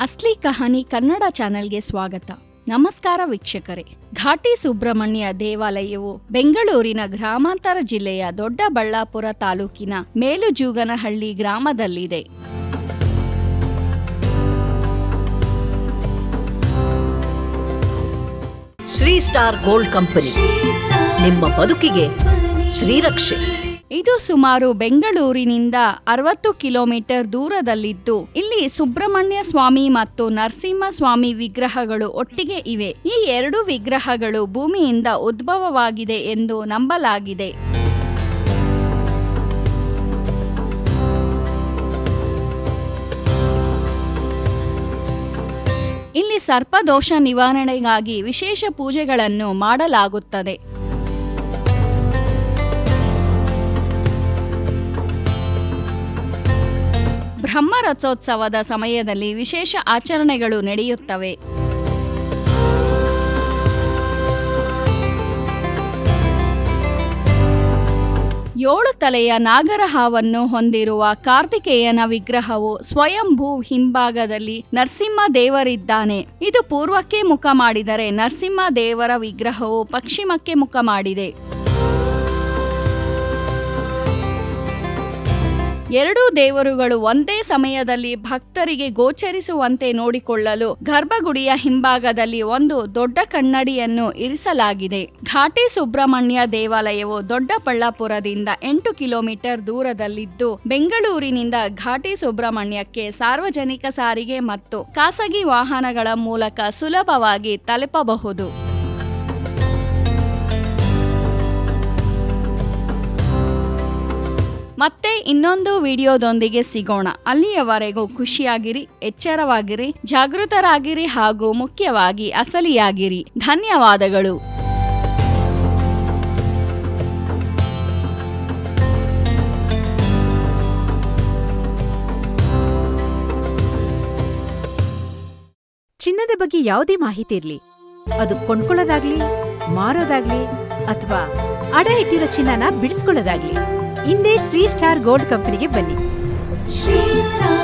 ಅಸ್ಲಿ ಕಹಾನಿ ಕನ್ನಡ ಚಾನೆಲ್ಗೆ ಸ್ವಾಗತ. ನಮಸ್ಕಾರ ವೀಕ್ಷಕರೇ. ಘಾಟಿ ಸುಬ್ರಹ್ಮಣ್ಯ ದೇವಾಲಯವು ಬೆಂಗಳೂರಿನ ಗ್ರಾಮಾಂತರ ಜಿಲ್ಲೆಯ ದೊಡ್ಡಬಳ್ಳಾಪುರ ತಾಲೂಕಿನ Melujuganahalli ಗ್ರಾಮದಲ್ಲಿದೆ. Shri star gold company. ನಿಮ್ಮ ಬದುಕಿಗೆ ಶ್ರೀರಕ್ಷೆ. ಇದು ಸುಮಾರು ಬೆಂಗಳೂರಿನಿಂದ ಅರವತ್ತು ಕಿಲೋಮೀಟರ್ ದೂರದಲ್ಲಿದ್ದು, ಇಲ್ಲಿ ಸುಬ್ರಹ್ಮಣ್ಯ ಸ್ವಾಮಿ ಮತ್ತು ನರಸಿಂಹ ಸ್ವಾಮಿ ವಿಗ್ರಹಗಳು ಒಟ್ಟಿಗೆ ಇವೆ. ಈ ಎರಡು ವಿಗ್ರಹಗಳು ಭೂಮಿಯಿಂದ ಉದ್ಭವವಾಗಿದೆ ಎಂದು ನಂಬಲಾಗಿದೆ. ಇಲ್ಲಿ ಸರ್ಪದೋಷ ನಿವಾರಣೆಗಾಗಿ ವಿಶೇಷ ಪೂಜೆಗಳನ್ನು ಮಾಡಲಾಗುತ್ತದೆ. ಬ್ರಹ್ಮರಥೋತ್ಸವದ ಸಮಯದಲ್ಲಿ ವಿಶೇಷ ಆಚರಣೆಗಳು ನಡೆಯುತ್ತವೆ. ಏಳು ತಲೆಯ ನಾಗರಹಾವನ್ನು ಹೊಂದಿರುವ ಕಾರ್ತಿಕೇಯನ ವಿಗ್ರಹವು ಸ್ವಯಂಭೂ ಹಿಂಭಾಗದಲ್ಲಿ ನರಸಿಂಹ ದೇವರಿದ್ದಾನೆ. ಇದು ಪೂರ್ವಕ್ಕೆ ಮುಖ ಮಾಡಿದರೆ ನರಸಿಂಹ ದೇವರ ವಿಗ್ರಹವು ಪಶ್ಚಿಮಕ್ಕೆ ಮುಖ ಮಾಡಿದೆ. ಎರಡೂ ದೇವರುಗಳು ಒಂದೇ ಸಮಯದಲ್ಲಿ ಭಕ್ತರಿಗೆ ಗೋಚರಿಸುವಂತೆ ನೋಡಿಕೊಳ್ಳಲು ಗರ್ಭಗುಡಿಯ ಹಿಂಭಾಗದಲ್ಲಿ ಒಂದು ದೊಡ್ಡ ಕನ್ನಡಿಯನ್ನು ಇರಿಸಲಾಗಿದೆ. ಘಾಟಿ ಸುಬ್ರಹ್ಮಣ್ಯ ದೇವಾಲಯವು ದೊಡ್ಡಬಳ್ಳಾಪುರದಿಂದ ಎಂಟು ಕಿಲೋಮೀಟರ್ ದೂರದಲ್ಲಿದ್ದು, ಬೆಂಗಳೂರಿನಿಂದ ಘಾಟಿ ಸುಬ್ರಹ್ಮಣ್ಯಕ್ಕೆ ಸಾರ್ವಜನಿಕ ಸಾರಿಗೆ ಮತ್ತು ಖಾಸಗಿ ವಾಹನಗಳ ಮೂಲಕ ಸುಲಭವಾಗಿ ತಲುಪಬಹುದು. ಮತ್ತೆ ಇನ್ನೊಂದು ವಿಡಿಯೋದೊಂದಿಗೆ ಸಿಗೋಣ. ಅಲ್ಲಿಯವರೆಗೂ ಖುಷಿಯಾಗಿರಿ, ಎಚ್ಚರವಾಗಿರಿ, ಜಾಗೃತರಾಗಿರಿ ಹಾಗೂ ಮುಖ್ಯವಾಗಿ ಅಸಲಿಯಾಗಿರಿ. ಧನ್ಯವಾದಗಳು. ಚಿನ್ನದ ಬಗ್ಗೆ ಯಾವುದೇ ಮಾಹಿತಿ ಇರಲಿ. ಅದು ಕೊಂಡ್ಕೊಳ್ಳೋದಾಗ್ಲಿ, ಮಾರೋದಾಗ್ಲಿ, ಅಥವಾ ಅಡ ಇಟ್ಟಿರೋ ಚಿನ್ನನ ಬಿಡಿಸ್ಕೊಳ್ಳೋದಾಗ್ಲಿ. ಹಿಂದೆ ಶ್ರೀ ಸ್ಟಾರ್ ಗೋಲ್ಡ್ ಕಂಪನಿಗೆ ಬನ್ನಿ. ಶ್ರೀ star